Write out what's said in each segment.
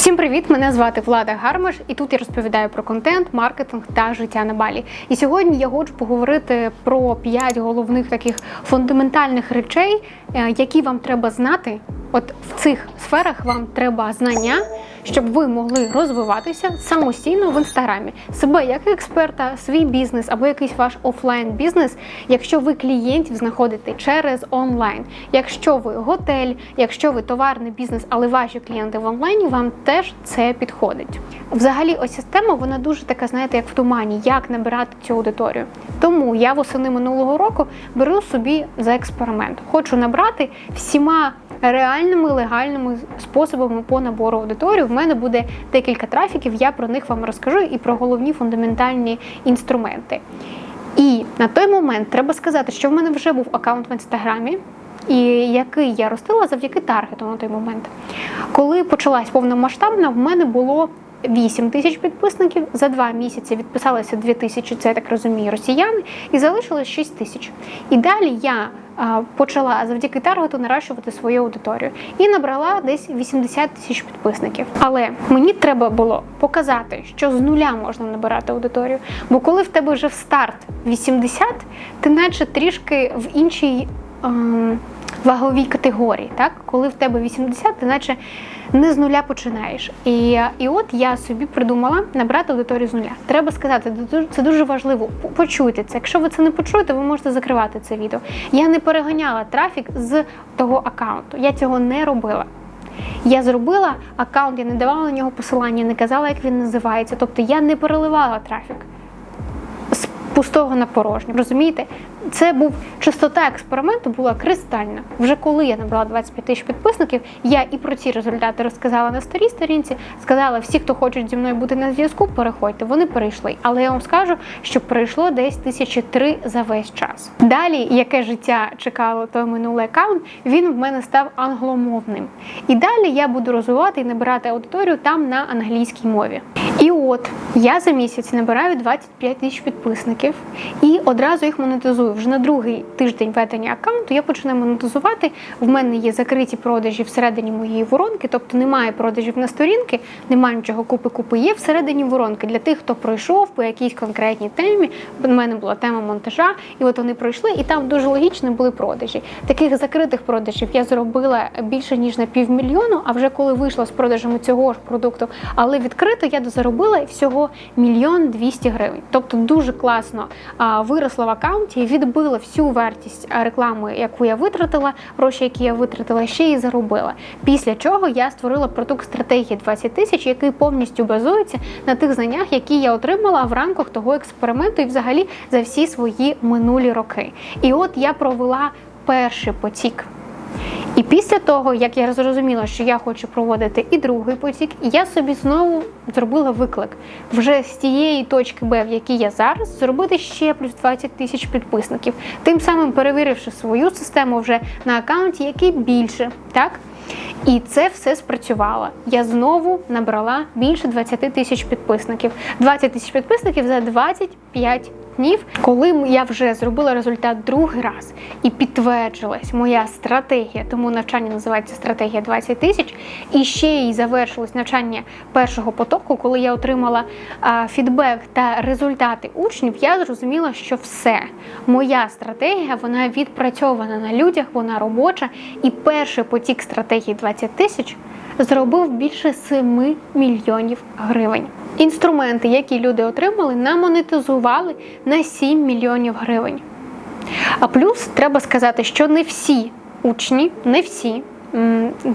Всім привіт! Мене звати Влада Гармаш, і тут я розповідаю про контент, маркетинг та життя на балі. І сьогодні я хочу поговорити про 5 головних таких фундаментальних речей, е, які вам треба знати. От в цих сферах вам треба знання, щоб ви могли розвиватися самостійно в інстаграмі, себе як експерта, свій бізнес або якийсь ваш офлайн бізнес, якщо ви клієнтів знаходите через онлайн. Якщо ви готель, якщо ви товарний бізнес, але ваші клієнти в онлайні, вам теж це підходить. Взагалі, ось ця тема вона дуже така, знаєте, як в тумані, як набирати цю аудиторію. Тому я восени минулого року беру собі за експеримент. Хочу набрати всіма реальними легальними способами по набору аудиторії. В мене буде декілька трафіків. Я про них вам розкажу і про головні фундаментальні інструменти. І на той момент треба сказати, що в мене вже був аккаунт в інстаграмі. І який я ростила завдяки таргету на той момент. Коли почалась повномасштабна, в мене було 8 тисяч підписників. За два місяці відписалося 2 тисячі, це я так розумію, росіяни, і залишилось 6 тисяч. І далі я почала завдяки таргету наращувати свою аудиторію і набрала десь 80 тисяч підписників. Але мені треба було показати, що з нуля можна набирати аудиторію. Бо коли в тебе вже в старт 80, ти наче трішки в іншій. ем, Ваговій категорії, так коли в тебе 80, ти наче не з нуля починаєш. І, і от я собі придумала набрати аудиторію з нуля. Треба сказати, це дуже- важливо. Почуйте це. Якщо ви це не почуєте, ви можете закривати це відео. Я не переганяла трафік з того аккаунту. Я цього не робила. Я зробила аккаунт, я не давала на нього посилання, не казала, як він називається. Тобто я не переливала трафік пустого на порожнє. Розумієте? Це був чистота експерименту була кристальна. Вже коли я набрала 25 тисяч підписників, я і про ці результати розказала на старій сторінці. Сказала, всі, хто хочуть зі мною бути на зв'язку, переходьте. Вони перейшли. Але я вам скажу, що пройшло десь тисячі три за весь час. Далі, яке життя чекало той минулий аккаунт, він в мене став англомовним. І далі я буду розвивати і набирати аудиторію там на англійській мові. І от я за місяць набираю 25 тисяч підписників і одразу їх монетизую. Вже на другий тиждень ведення аккаунту я починаю монетизувати. В мене є закриті продажі всередині моєї воронки, тобто немає продажів на сторінки, немає нічого купи-купи. Є всередині воронки для тих, хто пройшов по якійсь конкретній темі. У мене була тема монтажа, і от вони пройшли, і там дуже логічно були продажі. Таких закритих продажів я зробила більше ніж на півмільйону. А вже коли вийшла з продажами цього ж продукту, але відкрито я заробила всього мільйон двісті гривень. Тобто дуже класно виросла в аккаунті, відбила всю вартість реклами, яку я витратила, гроші, які я витратила, ще й заробила. Після чого я створила продукт стратегії 20 тисяч, який повністю базується на тих знаннях, які я отримала в рамках того експерименту і взагалі за всі свої минулі роки. І от я провела перший потік. І після того, як я зрозуміла, що я хочу проводити і другий потік, я собі знову зробила виклик вже з тієї точки Б, в якій я зараз, зробити ще плюс 20 тисяч підписників, тим самим перевіривши свою систему вже на аккаунті, який більше, так? І це все спрацювало. Я знову набрала більше 20 тисяч підписників. 20 тисяч підписників за 25 днів, коли я вже зробила результат другий раз і підтверджилась моя стратегія, тому навчання називається стратегія 20 тисяч. І ще й завершилось навчання першого потоку, коли я отримала фідбек та результати учнів. Я зрозуміла, що все моя стратегія вона відпрацьована на людях, вона робоча. І перший потік стратегії 20 тисяч зробив більше 7 мільйонів гривень. Інструменти, які люди отримали, намонетизували на 7 мільйонів гривень. А плюс треба сказати, що не всі учні, не всі.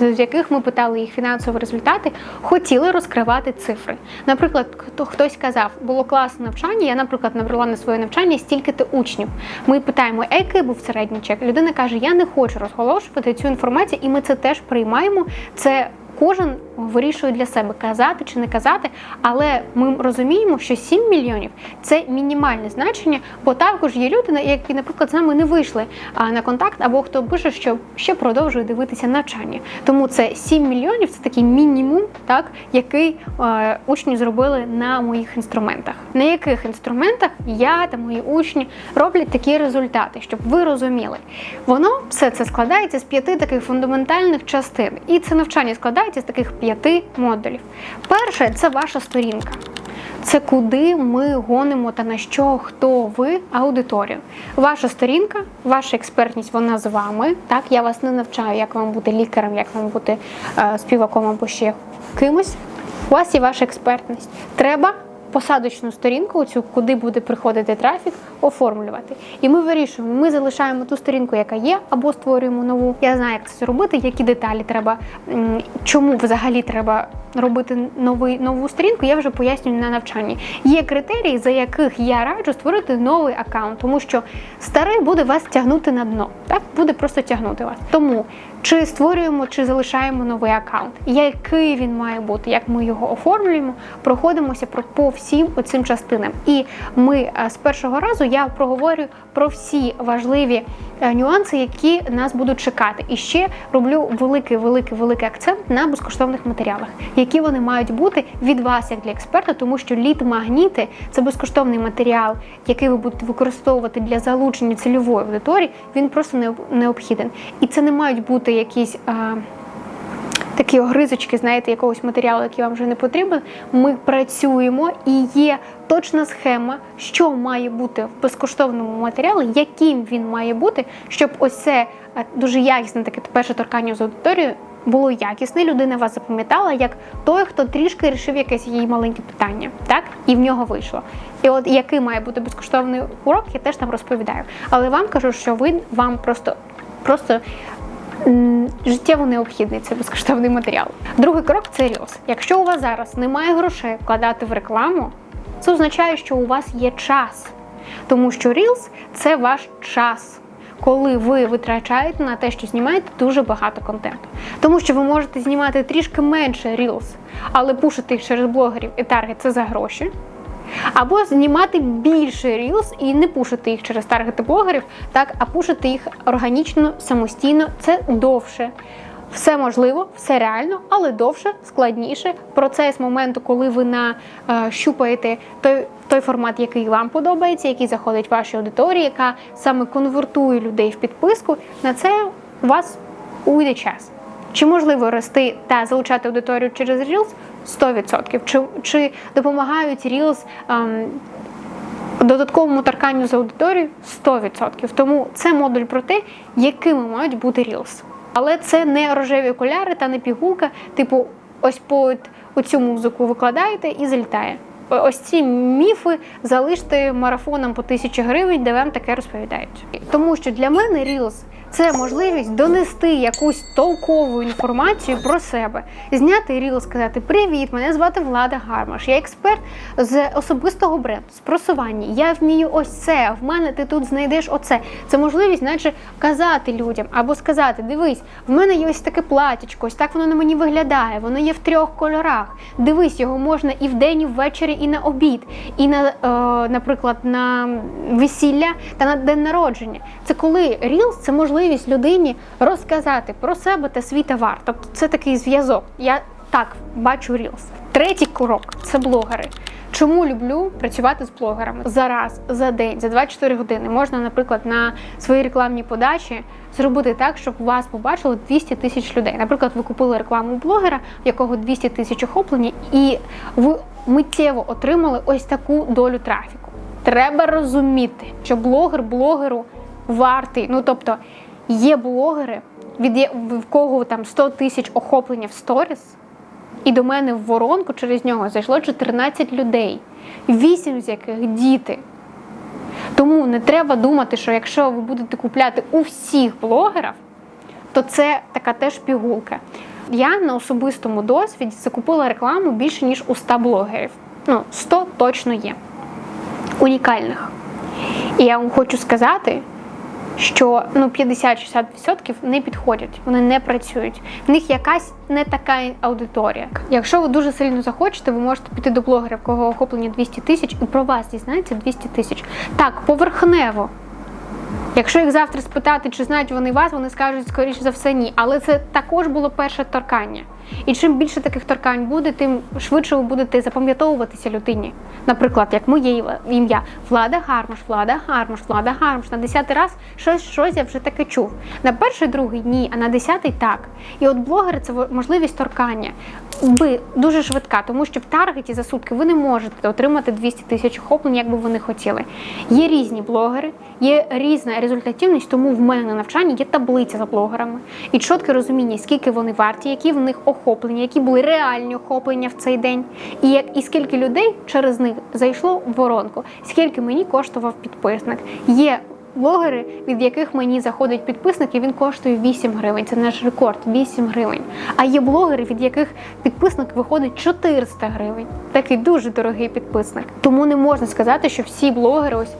З яких ми питали їх фінансові результати, хотіли розкривати цифри. Наприклад, хто хтось казав, було класне навчання. Я, наприклад, набрала на своє навчання стільки-то учнів. Ми питаємо, який був середній чек. Людина каже: Я не хочу розголошувати цю інформацію, і ми це теж приймаємо. Це кожен вирішує для себе казати чи не казати, але ми розуміємо, що 7 мільйонів це мінімальне значення, бо також є люди, які, наприклад, з нами не вийшли на контакт, або хто пише, що ще продовжує дивитися навчання. Тому це 7 мільйонів це такий мінімум, так який е, учні зробили на моїх інструментах. На яких інструментах я та мої учні роблять такі результати, щоб ви розуміли. Воно все це складається з п'яти таких фундаментальних частин, і це навчання складається з таких п'яти модулів. Перше це ваша сторінка. Це куди ми гонимо та на що, хто ви, аудиторію. Ваша сторінка, ваша експертність, вона з вами. Так, я вас не навчаю, як вам бути лікарем, як вам бути е, співаком або ще кимось. У вас є ваша експертність. Треба посадочну сторінку, цю, куди буде приходити трафік, оформлювати. І ми вирішуємо, ми залишаємо ту сторінку, яка є, або створюємо нову. Я знаю, як це зробити, які деталі треба, чому взагалі треба робити новий, нову сторінку, я вже пояснюю на навчанні. Є критерії, за яких я раджу створити новий аккаунт, тому що старий буде вас тягнути на дно. Так буде просто тягнути вас. Тому чи створюємо, чи залишаємо новий аккаунт, який він має бути, як ми його оформлюємо, проходимося про по всім оцим частинам. І ми е, з першого разу я проговорю про всі важливі е, нюанси, які нас будуть чекати. І ще роблю великий, великий, великий акцент на безкоштовних матеріалах, які вони мають бути від вас, як для експерта, тому що лід-магніти це безкоштовний матеріал, який ви будете використовувати для залучення цільової аудиторії. Він просто необ- необхіден. І це не мають бути якісь. е, Такі огризочки, знаєте, якогось матеріалу, який вам вже не потрібен. Ми працюємо і є точна схема, що має бути в безкоштовному матеріалі, яким він має бути, щоб ось це дуже якісне таке перше торкання з аудиторією було якісне. Людина вас запам'ятала як той, хто трішки рішив якесь її маленьке питання, так і в нього вийшло. І от який має бути безкоштовний урок, я теж там розповідаю. Але вам кажу, що ви вам просто просто життєво необхідний це безкоштовний матеріал. Другий крок це Reels. Якщо у вас зараз немає грошей вкладати в рекламу, це означає, що у вас є час. Тому що Reels – це ваш час, коли ви витрачаєте на те, що знімаєте дуже багато контенту. Тому що ви можете знімати трішки менше Reels, але пушити їх через блогерів і таргет це за гроші. Або знімати більше Reels і не пушити їх через таргети блогерів, так, а пушити їх органічно, самостійно, це довше. Все можливо, все реально, але довше, складніше. Процес моменту, коли ви на, е, той, той формат, який вам подобається, який заходить в вашій аудиторії, яка саме конвертує людей в підписку, на це у вас уйде час. Чи можливо рости та залучати аудиторію через Reels? 100%. Чи, чи допомагають Reels ем, додатковому торканню з аудиторією? 100%. Тому це модуль про те, якими мають бути Reels. Але це не рожеві окуляри та не пігулка, типу, ось по оцю музику викладаєте і залітає. Ось ці міфи залиште марафоном по тисячі гривень, де вам таке розповідають. Тому що для мене Reels – це можливість донести якусь толкову інформацію про себе, зняти ріл, сказати Привіт, мене звати Влада Гармаш. Я експерт з особистого бренду, з просування. Я вмію ось це. В мене ти тут знайдеш оце. Це можливість, наче казати людям або сказати: Дивись, в мене є ось таке платічко, ось так воно на мені виглядає. Воно є в трьох кольорах. Дивись, його можна і вдень, і ввечері, і на обід, і на, е, наприклад, на весілля та на день народження. Це коли Reels – це можливість людині розказати про себе та свій товар. Тобто це такий зв'язок. Я так бачу Reels. Третій крок це блогери. Чому люблю працювати з блогерами за раз, за день, за 24 години? Можна, наприклад, на своїй рекламній подачі зробити так, щоб вас побачило 200 тисяч людей. Наприклад, ви купили рекламу блогера, в якого 200 тисяч охоплення, і ви миттєво отримали ось таку долю трафіку. Треба розуміти, що блогер блогеру вартий. Ну тобто є блогери, від в кого там 100 тисяч охоплення в сторіс. І до мене в воронку через нього зайшло 14 людей, 8 з яких діти. Тому не треба думати, що якщо ви будете купляти у всіх блогерів, то це така теж пігулка. Я на особистому досвіді закупила рекламу більше, ніж у 100 блогерів. Ну, 100 точно є. Унікальних. І я вам хочу сказати, що ну 50-60% не підходять, вони не працюють. В них якась не така аудиторія. Якщо ви дуже сильно захочете, ви можете піти до блогера, в кого охоплення 200 тисяч, і про вас дізнається 200 тисяч. Так, поверхнево. Якщо їх завтра спитати, чи знають вони вас, вони скажуть, скоріше за все, ні. Але це також було перше торкання. І чим більше таких торкань буде, тим швидше ви будете запам'ятовуватися людині. Наприклад, як моє ім'я Влада Гармаш, Влада Гармаш, Влада Гармаш. На десятий раз щось, щось я вже таке чув. На перший, другий ні, а на десятий так. І от блогери це можливість торкання. Ви дуже швидка, тому що в таргеті за сутки ви не можете отримати 200 тисяч охоплень, як би ви не хотіли. Є різні блогери, є різна результативність, тому в мене на навчанні є таблиця за блогерами і чітке розуміння, скільки вони варті, які в них охоплення, які були реальні охоплення в цей день, і як і скільки людей через них зайшло в воронку, скільки мені коштував підписник. Є блогери, від яких мені заходить підписник, і він коштує 8 гривень. Це наш рекорд 8 гривень. А є блогери, від яких підписник виходить 400 гривень. Такий дуже дорогий підписник. Тому не можна сказати, що всі блогери ось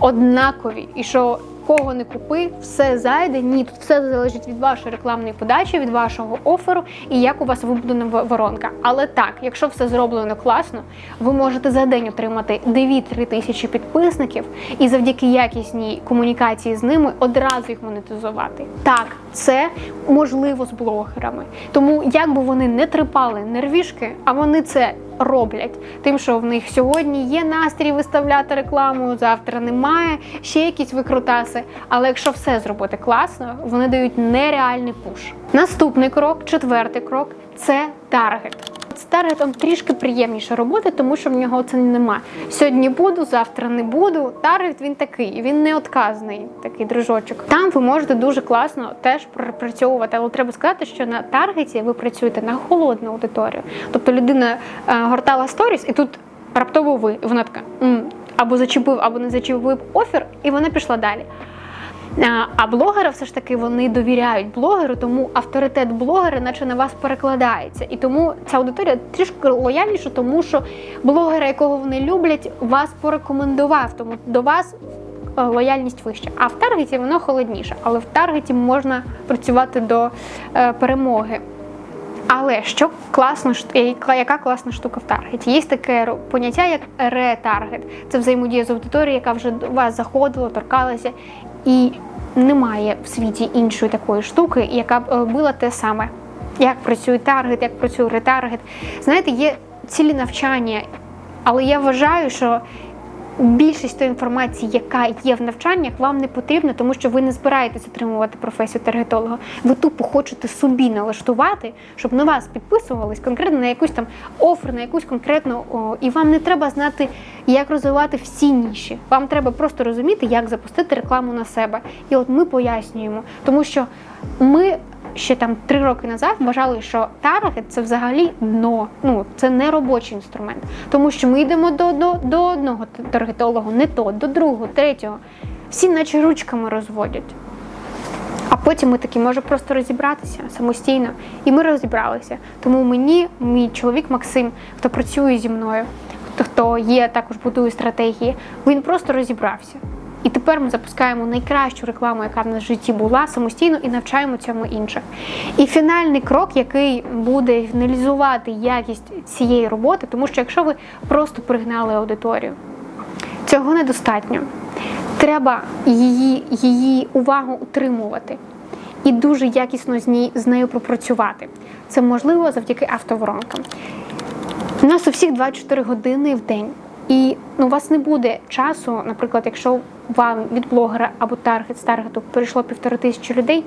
однакові, і що кого не купи, все зайде. Ні, тут все залежить від вашої рекламної подачі, від вашого оферу і як у вас вибудена воронка. Але так, якщо все зроблено класно, ви можете за день отримати 2-3 тисячі підписників і завдяки якісній комунікації з ними одразу їх монетизувати. Так, це можливо з блогерами. Тому як би вони не трипали нервішки, а вони це роблять, тим, що в них сьогодні є настрій виставляти рекламу, завтра немає, ще якісь викрутаси. Але якщо все зробити класно, вони дають нереальний пуш. Наступний крок, четвертий крок це таргет. Таргетом трішки приємніше роботи, тому що в нього це нема. Сьогодні буду, завтра не буду. Таргет він такий, він не отказний, такий дружочок. Там ви можете дуже класно теж пропрацьовувати, але треба сказати, що на таргеті ви працюєте на холодну аудиторію. Тобто людина е, гортала сторіс, і тут раптово ви, вона така «М, або зачепив, або не зачепив офер, і вона пішла далі. А, А блогери все ж таки вони довіряють блогеру, тому авторитет блогера, наче на вас перекладається. І тому ця аудиторія трішки лояльніша, тому що блогера, якого вони люблять, вас порекомендував. Тому до вас е, лояльність вища. А в таргеті воно холодніше. Але в таргеті можна працювати до е, перемоги. Але що класно, ш- яка класна штука в таргеті? Є таке поняття, як ретаргет. Це взаємодія з аудиторією, яка вже до вас заходила, торкалася, і немає в світі іншої такої штуки, яка б е, робила те саме. Як працює таргет, як працює ретаргет. Знаєте, є цілі навчання, але я вважаю, що більшість тої інформації, яка є в навчаннях, вам не потрібна, тому що ви не збираєтесь отримувати професію таргетолога. Ви тупо хочете собі налаштувати, щоб на вас підписувались конкретно на якусь там офер, на якусь конкретну, і вам не треба знати, як розвивати всі ніші. Вам треба просто розуміти, як запустити рекламу на себе. І от ми пояснюємо, тому що ми. Ще там три роки назад вважали, що таргет це взагалі дно. Ну це не робочий інструмент, тому що ми йдемо до, до, до одного таргетолога, не то, до другого, третього. Всі наче ручками розводять. А потім ми такі, може просто розібратися самостійно. І ми розібралися. Тому мені, мій чоловік Максим, хто працює зі мною, хто, є також будує стратегії, він просто розібрався. І тепер ми запускаємо найкращу рекламу, яка в нас в житті була самостійно, і навчаємо цьому інших. І фінальний крок, який буде фіналізувати якість цієї роботи, тому що якщо ви просто пригнали аудиторію, цього недостатньо. Треба її, її увагу утримувати і дуже якісно з нею пропрацювати. Це можливо завдяки автоворонкам. У нас у всіх 24 години в день. І ну, у вас не буде часу, наприклад, якщо вам від блогера або таргет з таргету перейшло півтори тисячі людей,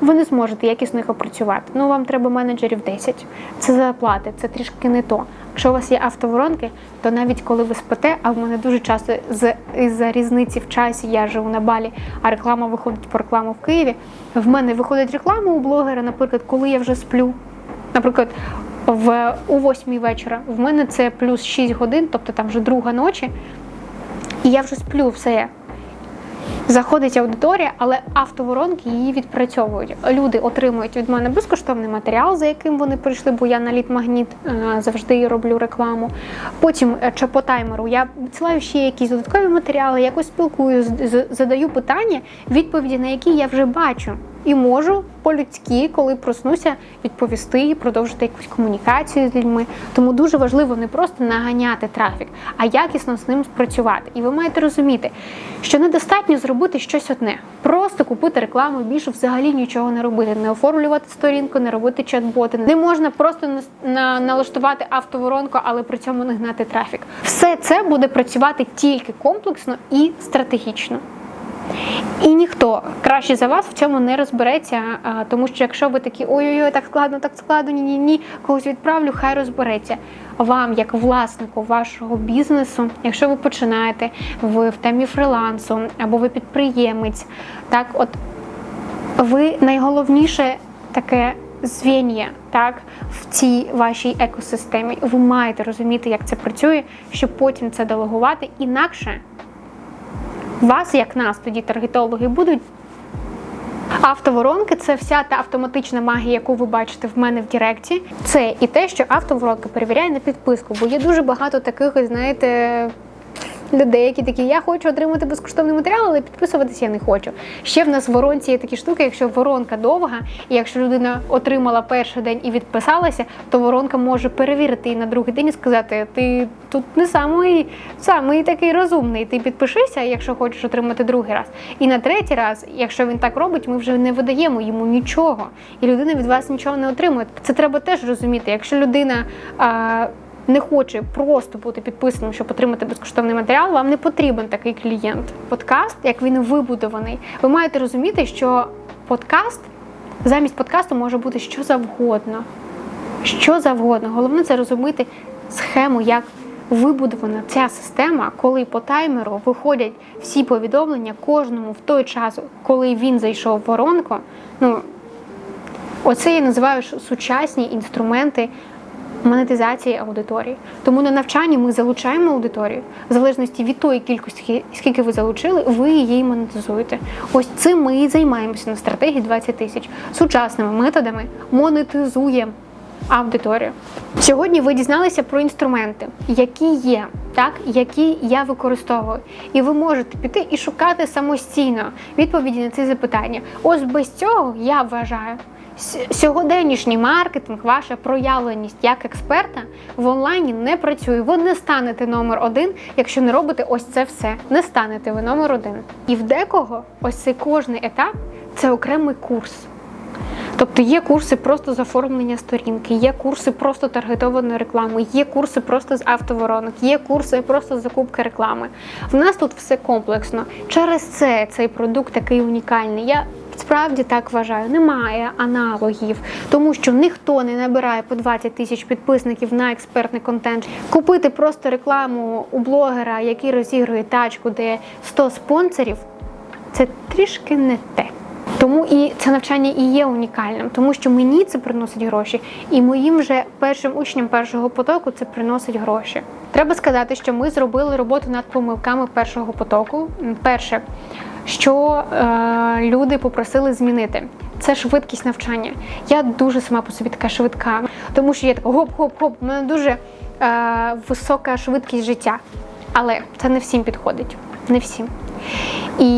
ви не зможете якісно їх опрацювати. Ну вам треба менеджерів 10. Це зарплати, це трішки не то. Якщо у вас є автоворонки, то навіть коли ви спите, а в мене дуже часто з із-за різниці в часі я живу на балі, а реклама виходить по рекламу в Києві. В мене виходить реклама у блогера, наприклад, коли я вже сплю. Наприклад, в у 8 вечора в мене це плюс 6 годин, тобто там вже друга ночі, і я вже сплю все. Заходить аудиторія, але автоворонки її відпрацьовують. Люди отримують від мене безкоштовний матеріал, за яким вони прийшли, бо я на лід-магніт е, завжди роблю рекламу. Потім е, чи по таймеру я відсилаю ще якісь додаткові матеріали, якось спілкую, задаю питання, відповіді на які я вже бачу. І можу по-людськи, коли проснуся, відповісти і продовжити якусь комунікацію з людьми. Тому дуже важливо не просто наганяти трафік, а якісно з ним спрацювати. І ви маєте розуміти, що недостатньо зробити щось одне, просто купити рекламу, більше взагалі нічого не робити, не оформлювати сторінку, не робити чат-боти. Не можна просто на, на, налаштувати автоворонку, але при цьому не гнати трафік. Все це буде працювати тільки комплексно і стратегічно. І ніхто краще за вас в цьому не розбереться, тому що якщо ви такі ой-ой-ой, так складно, так складно, ні, ні, ні, когось відправлю, хай розбереться. Вам, як власнику вашого бізнесу, якщо ви починаєте, ви в темі фрилансу або ви підприємець, так от ви найголовніше таке звіння, так, в цій вашій екосистемі. Ви маєте розуміти, як це працює, щоб потім це делегувати. Інакше вас, як нас, тоді таргетологи, будуть. Автоворонки це вся та автоматична магія, яку ви бачите в мене в Діректі. Це і те, що автоворонка перевіряє на підписку, бо є дуже багато таких, знаєте. Людей, які такі, я хочу отримати безкоштовний матеріал, але підписуватися я не хочу. Ще в нас в воронці є такі штуки, якщо воронка довга, і якщо людина отримала перший день і відписалася, то воронка може перевірити і на другий день і сказати: ти тут не самий, самий такий розумний. Ти підпишися, якщо хочеш отримати другий раз. І на третій раз, якщо він так робить, ми вже не видаємо йому нічого, і людина від вас нічого не отримує. Це треба теж розуміти. Якщо людина. Не хоче просто бути підписаним, щоб отримати безкоштовний матеріал, вам не потрібен такий клієнт. Подкаст, як він вибудований, ви маєте розуміти, що подкаст замість подкасту може бути що завгодно. Що завгодно. Головне це розуміти схему, як вибудована ця система, коли по таймеру виходять всі повідомлення кожному в той час, коли він зайшов в воронку. Ну, Оце я називаю сучасні інструменти монетизації аудиторії. Тому на навчанні ми залучаємо аудиторію в залежності від тої кількості, скільки ви залучили, ви її монетизуєте. Ось цим ми і займаємося на стратегії 20 тисяч сучасними методами монетизуємо аудиторію. Сьогодні ви дізналися про інструменти, які є, так які я використовую, і ви можете піти і шукати самостійно відповіді на ці запитання. Ось без цього я вважаю. Сьогоденнішній маркетинг, ваша проявленість як експерта в онлайні не працює. Ви не станете номер один, якщо не робите ось це все. Не станете ви номер один. І в декого ось цей кожний етап це окремий курс. Тобто є курси просто з оформлення сторінки, є курси просто таргетованої реклами, є курси просто з автоворонок, є курси просто з закупки реклами. В нас тут все комплексно. Через це цей продукт такий унікальний. Я Справді так вважаю, немає аналогів, тому що ніхто не набирає по 20 тисяч підписників на експертний контент. Купити просто рекламу у блогера, який розігрує тачку, де 100 спонсорів, це трішки не те. Тому і це навчання і є унікальним, тому що мені це приносить гроші, і моїм вже першим учням першого потоку це приносить гроші. Треба сказати, що ми зробили роботу над помилками першого потоку. Перше, що е, люди попросили змінити. Це швидкість навчання. Я дуже сама по собі така швидка, тому що я така гоп-гоп-гоп, у мене дуже е, висока швидкість життя. Але це не всім підходить. Не всім. І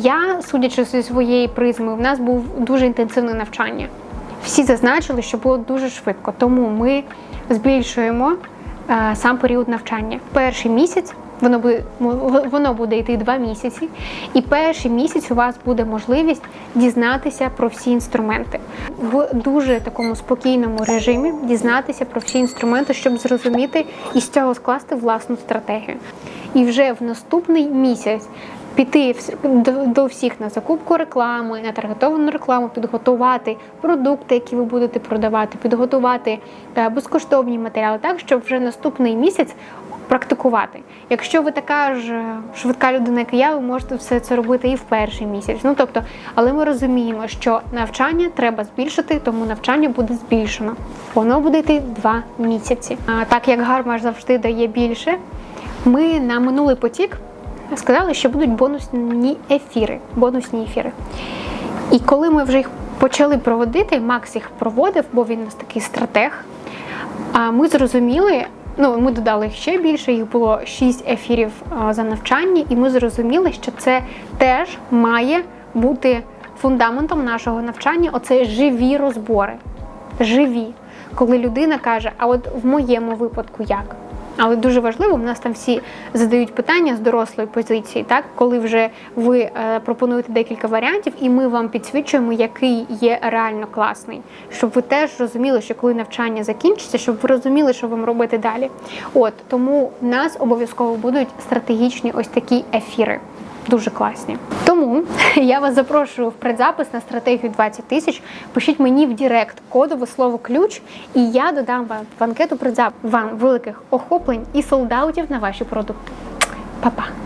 я, судячи зі своєї призми, в нас був дуже інтенсивне навчання. Всі зазначили, що було дуже швидко, тому ми збільшуємо е, сам період навчання. Перший місяць воно буде воно буде йти два місяці, і перший місяць у вас буде можливість дізнатися про всі інструменти в дуже такому спокійному режимі. Дізнатися про всі інструменти, щоб зрозуміти і з цього скласти власну стратегію. І вже в наступний місяць піти до всіх на закупку реклами, на таргетовану рекламу, підготувати продукти, які ви будете продавати, підготувати е, безкоштовні матеріали, так щоб вже наступний місяць. Практикувати. Якщо ви така ж швидка людина, як я, ви можете все це робити і в перший місяць. Ну тобто, але ми розуміємо, що навчання треба збільшити, тому навчання буде збільшено. Воно буде йти два місяці. А так як гармаш завжди дає більше, ми на минулий потік сказали, що будуть бонусні ефіри. Бонусні ефіри. І коли ми вже їх почали проводити, Макс їх проводив, бо він у нас такий стратег. А ми зрозуміли, ну ми додали їх ще більше, їх було 6 ефірів за навчання, і ми зрозуміли, що це теж має бути фундаментом нашого навчання оце живі розбори. Живі. Коли людина каже, а от в моєму випадку як? Але дуже важливо, в нас там всі задають питання з дорослої позиції, так коли вже ви е, пропонуєте декілька варіантів, і ми вам підсвічуємо, який є реально класний, щоб ви теж розуміли, що коли навчання закінчиться, щоб ви розуміли, що вам робити далі. От тому в нас обов'язково будуть стратегічні ось такі ефіри. Дуже класні. Тому я вас запрошую в предзапис на стратегію 20 тисяч. Пишіть мені в Директ кодове слово ключ, і я додам вам в анкету предзап вам великих охоплень і солдаутів на ваші продукти. Па-па!